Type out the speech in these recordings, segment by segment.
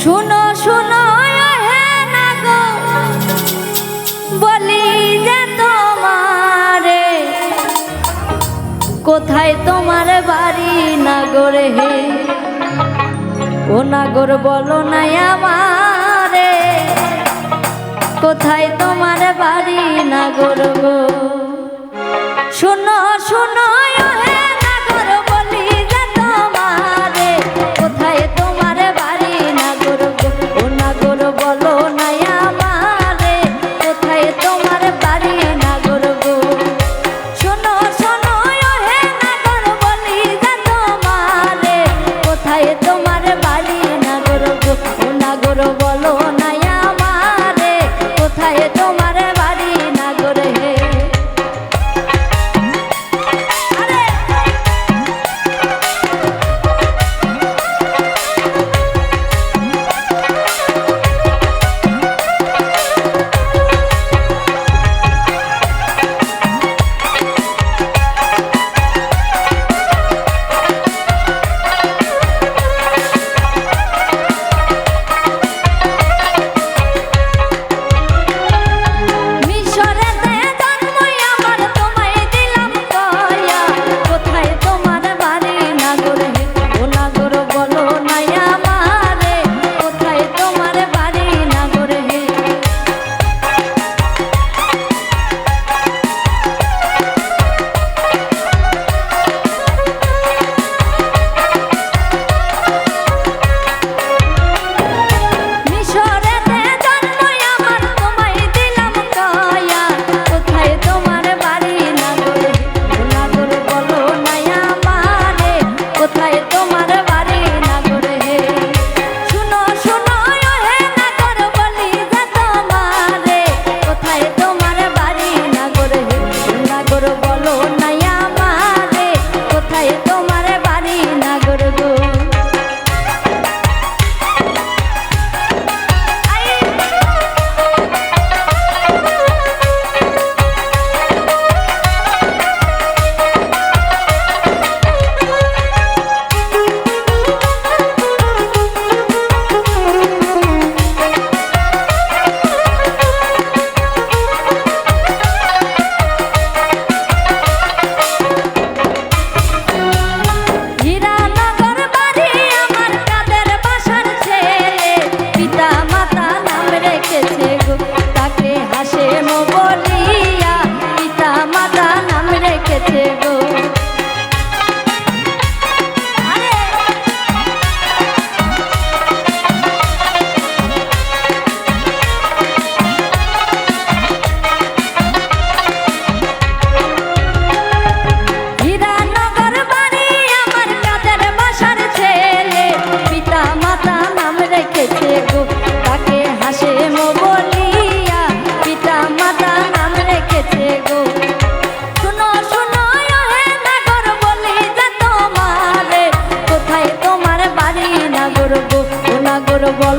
শুনো বলি যে কোথায় তোমার বাড়ি নাগর হে? ও নাগর বলো নাই আমার, কোথায় তোমার বাড়ি নাগর গো? শুনো শুনো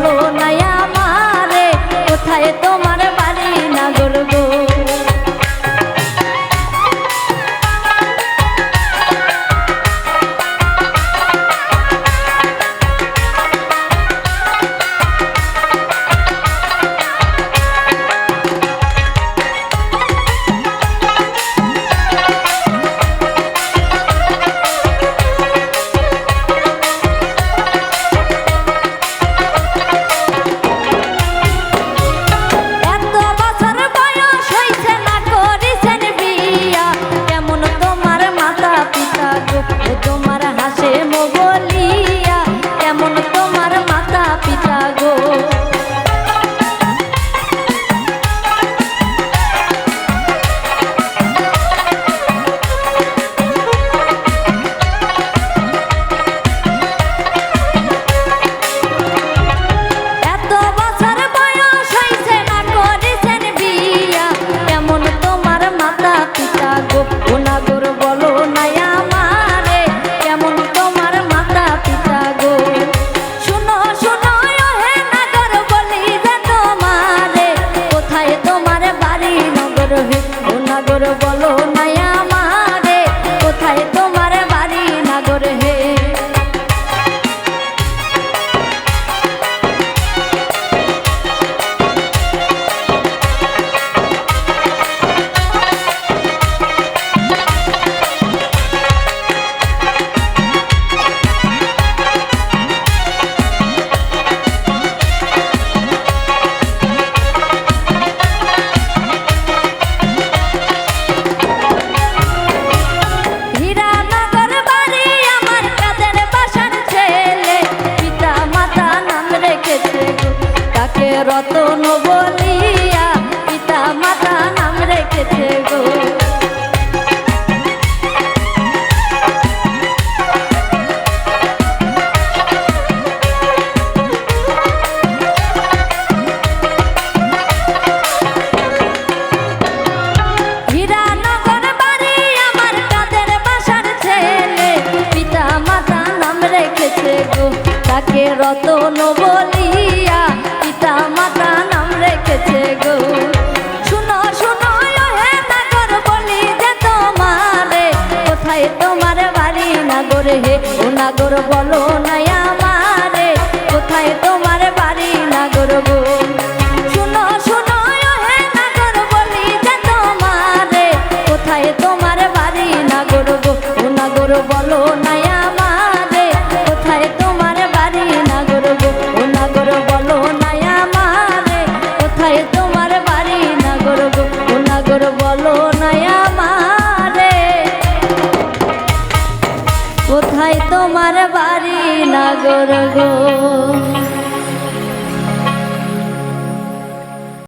বলো নয়া of it রতন বলিয়া পিতা মাতা নাম রেখেছে গো। হীরানগর বাড়ি নাগর বলো নয়া মারে কোথায় তোমার বাড়ি নাগর গো? শুনো শুনো হে নাগর, বলি যে তোমারে, কোথায় তোমার বাড়ি নাগর গো? ও নাগর, বলো নয়া মারে কোথায় তোমার বাড়ি নাগর গো? ও নাগর, বলো নয়া মারে কোথায় তোমার বাড়ি নাগর গো? ও নাগর, বলো নয়া সাগর গো